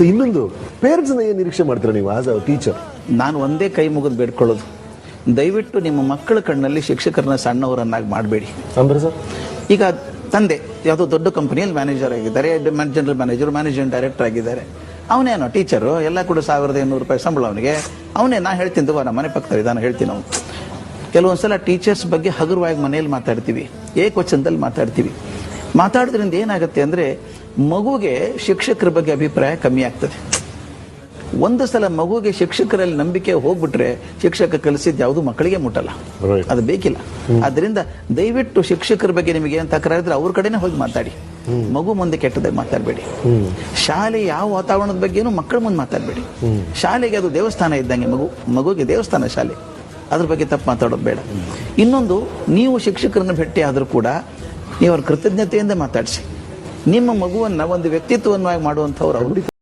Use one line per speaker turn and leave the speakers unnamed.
So ಇನ್ನೊಂದು parents ಏನು ನಿರೀಕ್ಷೆ ಮಾಡ್ತೀರಾ ನೀವು ಆಸ್ ಅ ಟೀಚರ್
ನಾನು ಒಂದೇ ಕೈ ಮುಗಿದು ಬೇಡ್ಕೊಳ್ಳೋದು. ದಯವಿಟ್ಟು ನಿಮ್ಮ ಮಕ್ಕಳ ಕಣ್ಣಲ್ಲಿ ಶಿಕ್ಷಕರನ್ನ ಸಣ್ಣವರನ್ನಾಗಿ ಮಾಡಬೇಡಿ.
ಅಂದ್ರೆ ಸರ್
ಈಗ ತಂದೆ ಯಾವುದೋ ದೊಡ್ಡ ಕಂಪನಿಯಲ್ಲಿ ಮ್ಯಾನೇಜರ್ ಆಗಿದ್ದಾರೆ ಜನರಲ್ ಮ್ಯಾನೇಜರ್ ಮ್ಯಾನೇಜಿಂಗ್ ಡೈರೆಕ್ಟರ್ ಆಗಿದ್ದಾರೆ. ಅವನೇನೋ ಟೀಚರು ಎಲ್ಲ ಕೂಡ ಸಾವಿರದ ಇನ್ನೂರು ರೂಪಾಯಿ ಸಂಬಳ ಅವನಿಗೆ. ಅವನೇ ನಾ ಹೇಳ್ತೀನಿ ತಗೋ ನಮ್ಮ ಮನೆ ಪಕ್ಕದಲ್ಲಿ ನಾನು ಹೇಳ್ತೀನಿ ಅವನು. ಕೆಲವೊಂದ್ಸಲ ಟೀಚರ್ಸ್ ಬಗ್ಗೆ ಹಗುರವಾಗಿ ಮನೆಯಲ್ಲಿ ಮಾತಾಡ್ತೀವಿ. ಏಕವಚನದಲ್ಲಿ ಮಾತಾಡ್ತೀವಿ. ಮಾತಾಡೋದ್ರಿಂದ ಏನಾಗುತ್ತೆ ಅಂದರೆ ಮಗುಗೆ ಶಿಕ್ಷಕರ ಬಗ್ಗೆ ಅಭಿಪ್ರಾಯ ಕಮ್ಮಿ ಆಗ್ತದೆ. ಒಂದು ಸಲ ಮಗುಗೆ ಶಿಕ್ಷಕರಲ್ಲಿ ನಂಬಿಕೆ ಹೋಗ್ಬಿಟ್ರೆ ಶಿಕ್ಷಕ ಕಲಿಸಿದ ಯಾವುದು ಮಕ್ಕಳಿಗೆ ಮುಟ್ಟಲ್ಲ. ಅದು ಬೇಕಿಲ್ಲ. ಅದರಿಂದ ದಯವಿಟ್ಟು ಶಿಕ್ಷಕರ ಬಗ್ಗೆ ನಿಮಗೆ ಏನು ತಕರಾರು ಇದ್ರೆ ಅವ್ರ ಕಡೆನೇ ಹೋಗಿ ಮಾತಾಡಿ. ಮಗು ಮುಂದೆ ಕೆಟ್ಟದಾಗ ಮಾತಾಡಬೇಡಿ. ಶಾಲೆ ಯಾವ ವಾತಾವರಣದ ಬಗ್ಗೆನೂ ಮಕ್ಕಳ ಮುಂದೆ ಮಾತಾಡಬೇಡಿ. ಶಾಲೆಗೆ ಅದು ದೇವಸ್ಥಾನ ಇದ್ದಂಗೆ ಮಗು ಮಗುಗೆ ದೇವಸ್ಥಾನ ಶಾಲೆ. ಅದ್ರ ಬಗ್ಗೆ ತಪ್ಪು ಮಾತಾಡೋದು ಬೇಡ. ಇನ್ನೊಂದು ನೀವು ಶಿಕ್ಷಕರನ್ನು ಭೇಟಿ ಆದರೂ ಕೂಡ ನೀವು ಅವ್ರ ಕೃತಜ್ಞತೆಯಿಂದ ಮಾತಾಡಿಸಿ. ನಿಮ್ಮ ಮಗುವನ್ನ ಒಂದು ವ್ಯಕ್ತಿತ್ವವನ್ನಾಗಿ ಮಾಡುವಂಥವ್ರು ಅವರು.